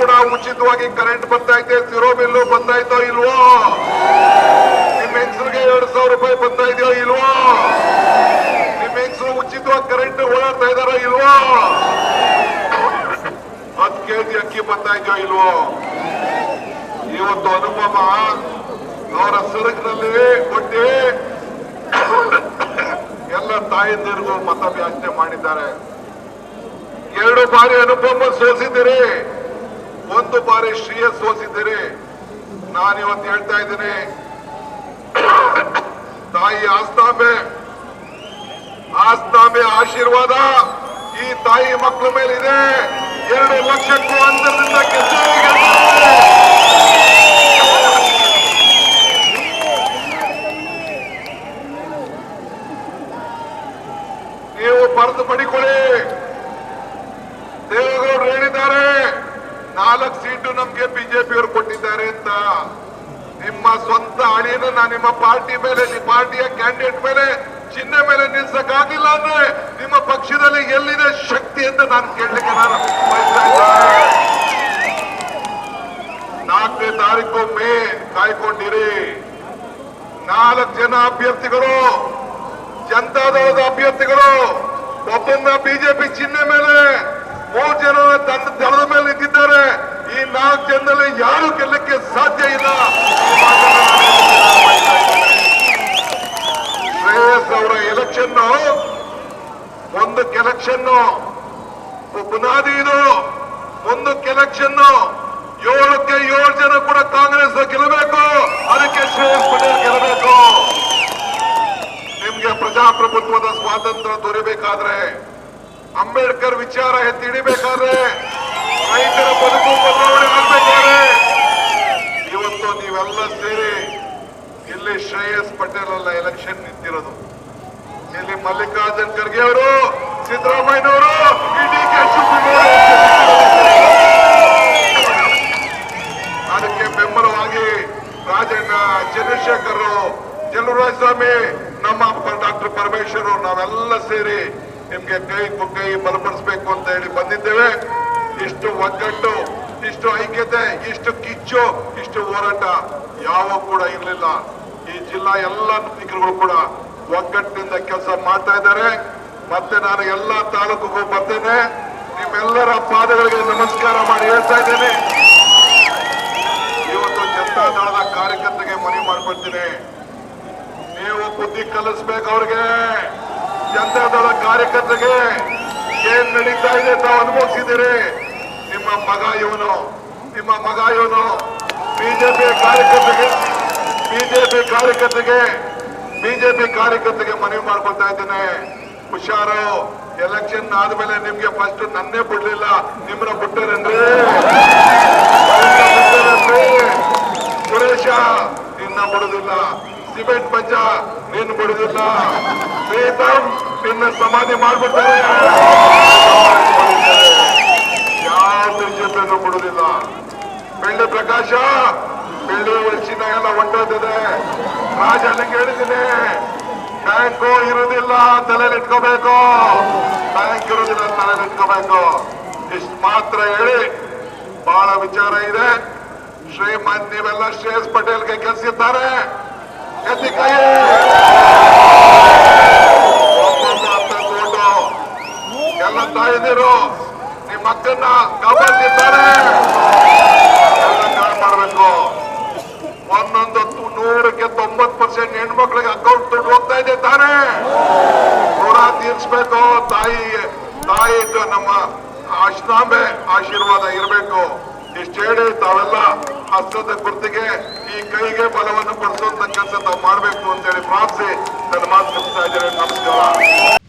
ಕೂಡ ಉಚಿತವಾಗಿ ಕರೆಂಟ್ ಬರ್ತಾ ಇದೆ. ಸಿರೋ ಬಿಲ್ಲು ಇಲ್ವೋ? ನಿಮ್ಮ ಹೆಂಗಸರಿಗೆ ಎರಡ್ ಸಾವಿರ ರೂಪಾಯಿ ಬರ್ತಾ ಇಲ್ವೋ? ನಿಮ್ಮ ಹೆಂಗಸರು ಉಚಿತವಾಗಿ ಕರೆಂಟ್ ಓಡಾಡ್ತಾ ಇದಾರೋ ಇಲ್ವೋ? ಹತ್ತು ಕೆಜಿ ಅಕ್ಕಿ ಬರ್ತಾ ಇಲ್ವೋ? ಇವತ್ತು ಅನುಪಮ ಅವರ ಸರಕಿನಲ್ಲಿ ಕೊಟ್ಟಿ ಎಲ್ಲ ತಾಯಿಂದರಿಗೂ ಮತ ವ್ಯಾಖ್ಯೆ ಮಾಡಿದ್ದಾರೆ. ಎರಡು ಬಾರಿ ಅನುಪಮ ಸೋಸಿದ್ದೀರಿ. ಒಂದು ಬಾರಿ ಶ್ರೀಯ ಸೋಸಿದ್ದೀರಿ ನಾನು ಇವತ್ತು ಹೇಳ್ತಾ ಇದ್ದೇನೆ. ತಾಯಿ ಆಸ್ತಾಂಬೆ ಆಸ್ತಾಂಬೆ ಆಶೀರ್ವಾದ ಈ ತಾಯಿ ಮಕ್ಕಳ ಮೇಲಿದೆ. ಎರಡು ಲಕ್ಷಕ್ಕೂ ಅಂತರದಿಂದ. ನೀವು ಬರೆದು ಪಡಿಕೊಳ್ಳಿ ದೇವೇಗೌಡರು ಹೇಳಿದ್ದಾರೆ. ನಾಲ್ಕು ಸೀಟು ನಮ್ಗೆ ಬಿಜೆಪಿ ಅವರು ಕೊಟ್ಟಿದ್ದಾರೆ ಅಂತ. ನಿಮ್ಮ ಸ್ವಂತ ಅಳಿಯನ ನಾನು ನಿಮ್ಮ ಪಾರ್ಟಿ ಮೇಲೆ, ನಿಮ್ಮ ಪಾರ್ಟಿಯ ಕ್ಯಾಂಡಿಡೇಟ್ ಮೇಲೆ ಚಿಹ್ನೆ ಮೇಲೆ ನಿಲ್ಸಕ್ಕಾಗಿಲ್ಲ ಅಂದ್ರೆ ನಿಮ್ಮ ಪಕ್ಷದಲ್ಲಿ ಎಲ್ಲಿದೆ ಶಕ್ತಿ ಅಂತ ನಾನು ಕೇಳಲಿಕ್ಕೆ ನಾನು ನಾಲ್ಕನೇ ತಾರೀಕು ಮೇ, ಕಾಯ್ಕೊಂಡಿರಿ. ನಾಲ್ಕು ಜನ ಅಭ್ಯರ್ಥಿಗಳು ಜನತಾದಳದ ಅಭ್ಯರ್ಥಿಗಳು ಒಬ್ಬನ್ನ ಬಿಜೆಪಿ ಚಿಹ್ನೆ ಮೇಲೆ ಮೂರು ಜನ ತನ್ನ ದಳದ ಮೇಲೆ ನಿಂತಿದ್ದಾರೆ ಈ ನಾಲ್ಕು ಜನದಲ್ಲಿ ಯಾರು ಗೆಲ್ಲಕ್ಕೆ ಸಾಧ್ಯ ಇಲ್ಲ ಈ ಮಾತನ್ನ ನಾನು ಹೇಳ್ತಾ ಇದ್ದೇನೆ. ಶ್ರೇಯಸ್ ಒಂದು ಎಲೆಕ್ಷನ್ ಬುನಾದಿ ಇದು, ಒಂದು ಏಳಕ್ಕೆ ಏಳು ಜನ ಕೂಡ ಕಾಂಗ್ರೆಸ್ ಗೆಲ್ಲಬೇಕು. ಅದಕ್ಕೆ ಶ್ರೇಯಸ್ ಪಟೇಲ್ ಗೆಲ್ಲಬೇಕು. ನಿಮ್ಗೆ ಪ್ರಜಾಪ್ರಭುತ್ವದ ಸ್ವಾತಂತ್ರ್ಯ ದೊರೆಯಬೇಕಾದ್ರೆ ಅಂಬೇಡ್ಕರ್ ವಿಚಾರ ಎತ್ತಿ ಹಿಡಿಬೇಕಾದ್ರೆ, ರೈತರ ಬದುಕು ಬದಲಾವಣೆ ಮಾಡಬೇಕಾದ್ರೆ ಇವತ್ತು ನೀವೆಲ್ಲ ಸೇರಿ ಇಲ್ಲಿ ಶ್ರೇಯಸ್ ಪಟೇಲ್ ಅಲ್ಲ ಎಲೆಕ್ಷನ್ ನಿಂತಿರೋದು. ಇಲ್ಲಿ ಮಲ್ಲಿಕಾರ್ಜುನ್ ಖರ್ಗೆ ಅವರು, ಸಿದ್ದರಾಮಯ್ಯನವರು ಅದಕ್ಕೆ ಬೆಂಬಲವಾಗಿ ರಾಜಣ್ಣ ಚಂದ್ರಶೇಖರ್ ಚಲುವರಾಜ ಸ್ವಾಮಿ ನಮ್ಮ ಡಾಕ್ಟರ್ ಪರಮೇಶ್ವರ್ ನಾವೆಲ್ಲ ಸೇರಿ ನಿಮ್ಗೆ ಕೈ ಕೈ ಬಲಪಡಿಸಬೇಕು ಅಂತ ಹೇಳಿ ಬಂದಿದ್ದೇವೆ. ಇಷ್ಟು ಒಗ್ಗಟ್ಟು, ಇಷ್ಟು ಐಕ್ಯತೆ, ಇಷ್ಟು ಕಿಚ್ಚು, ಇಷ್ಟು ಹೋರಾಟ ಯಾವ ಕೂಡ ಇರಲಿಲ್ಲ. ಈ ಜಿಲ್ಲಾ ಎಲ್ಲ ನಾಯಕರುಗಳು ಕೂಡ ಒಗ್ಗಟ್ಟಿನಿಂದ ಕೆಲಸ ಮಾಡ್ತಾ ಇದ್ದಾರೆ. ಮತ್ತೆ ನಾನು ಎಲ್ಲಾ ತಾಲೂಕಿಗೂ ಬರ್ತೇನೆ ನಿಮ್ಮೆಲ್ಲರ ಪಾದಗಳಿಗೆ ನಮಸ್ಕಾರ ಮಾಡಿ ಹೇಳ್ತಾ ಇದ್ದೇನೆ. ಇವತ್ತು ಜನತಾ ದಳದ ಕಾರ್ಯಕರ್ತರಿಗೆ ಮನವಿ ಮಾಡ್ಕೊಡ್ತೀನಿ ನೀವು ಬುದ್ಧಿ ಕಲಿಸ್ಬೇಕು ಅವ್ರಿಗೆ. ಜನತಾ ದಳ ಕಾರ್ಯಕರ್ತರಿಗೆ ಏನ್ ನಡೀತಾ ಇದೆ ತಾವು ಅನುಭವಿಸಿದ್ದೀರಿ? ನಿಮ್ಮ ಮಗ ಇವನು, ನಿಮ್ಮ ಮಗ ಇವನು. ಬಿಜೆಪಿ ಕಾರ್ಯಕರ್ತರಿಗೆ ಬಿಜೆಪಿ ಕಾರ್ಯಕರ್ತರಿಗೆ ಬಿಜೆಪಿ ಕಾರ್ಯಕರ್ತರಿಗೆ ಮನವಿ ಮಾಡ್ಕೊಳ್ತಾ ಇದ್ದೇನೆ. ಹುಷಾರು ಎಲೆಕ್ಷನ್ ಆದ್ಮೇಲೆ ನಿಮ್ಗೆ ಫಸ್ಟ್ ನನ್ನೇ ಬಿಡ್ಲಿಲ್ಲ ನಿಮ್ಮನ್ನ ಬಿಟ್ಟರೇನ್ರಿ ಸುರೇಶ, ನಿನ್ನ ಬಿಡುದಿಲ್ಲ. ಸಿಮೆಂಟ್ ಪಂಚ ನಿನ್ನ ಬಿಡುದಿಲ್ಲ. ಪ್ರೀತಮ್, ನಿನ್ನ ಸಮಾಧಿ ಮಾಡ್ಬಿಡ್ತಾರೆ. ಯಾವ ಬಿಜೆಪಿಯನ್ನು ಬಿಡುದಿಲ್ಲ. ಬೆಳ್ಳಿ ಪ್ರಕಾಶ ಬೆಳ್ಳಿ ಚಿನ್ನ ಎಲ್ಲ ಹೊಂಟೋದಿದೆ ರಾಜ ಅಲ್ಲಿಗೆ ಹೇಳಿದ್ದೀನಿ. ಬ್ಯಾಂಕು ಇರುವುದಿಲ್ಲ ತಲೆಯಲ್ಲಿ ಇಟ್ಕೋಬೇಕು ಬ್ಯಾಂಕ್ ಇರುವುದಿಲ್ಲ ತಲೆಯಲ್ಲಿ ಇಟ್ಕೋಬೇಕು ಇಷ್ಟು ಮಾತ್ರ ಹೇಳಿ, ಬಹಳ ವಿಚಾರ ಇದೆ. ಶ್ರೀಮಂತ್ ನೀವೆಲ್ಲ ಶ್ರೇಯಸ್ ಪಟೇಲ್ಗೆ ಕೆಲಸಿದ್ದಾರೆ. ಎತ್ತಿ ಕೈ. ಎಲ್ಲ ತಾಯಿದಿರು, ನಿಮ್ಮ ಮಕ್ಕಳನ್ನ ಕಾಪಾಡ್ತಿದ್ದಾರೆ. ತೀರ್ಸ್ಬೇಕು ತಾಯಿ ತಾಯಿ ನಮ್ಮ ಅಷ್ಟಾಂಬೆ ಆಶೀರ್ವಾದ ಇರಬೇಕು. ಇಷ್ಟು ಹೇಳಿ ತಾವೆಲ್ಲ ಹಸ್ತದ ಗುರ್ತಿಗೆ ಈ ಕೈಗೆ ಬಲವನ್ನು ಕೊಡಿಸುವಂತ ಕೆಲಸ ತಾವು ಮಾಡಬೇಕು ಅಂತೇಳಿ ಪ್ರಾರ್ಥಿಸಿ. ನನ್ನ ಮಾತು ಮುಗಿಸ್ತಾ ಇದ್ದೇನೆ. ನಮಸ್ಕಾರ.